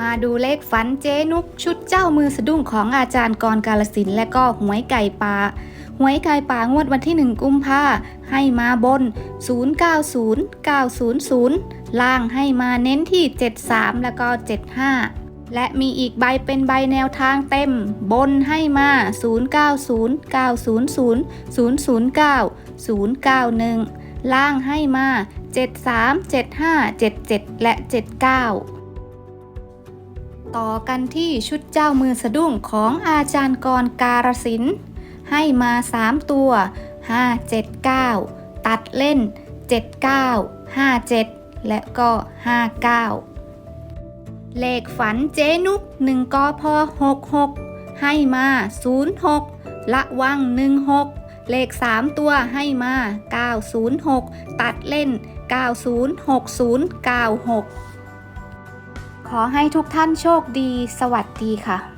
มาดูเลขฝันเจนุกชุดเจ้ามือสะดุ้งของอาจารย์กรกาลสินและก็หวยไก่ป่าหวยไก่ป่างวดวันที่ 1 กุมภาให้มาบน 090 900 ล่างให้มาเน้นที่ 73 แล้วก็ 75 และมีอีกใบเป็นใบแนวทางเต็ม บนให้มา 090 900 009 091 ล่างให้มา 73 75 77 และ 79 ต่อกันที่ชุดเจ้ามือสะดุ้งของอาจารย์กรการสินธุ์ให้มา 3 ตัว 579 ตัดเล่น 79 57 และก็ 59 เลขฝันเจนุก1กพ66 ให้มา 06 ละวัง 16 เลข 3 ตัวให้มา 906 ตัดเล่น 906096 ขอให้ทุกท่านโชคดี สวัสดีค่ะ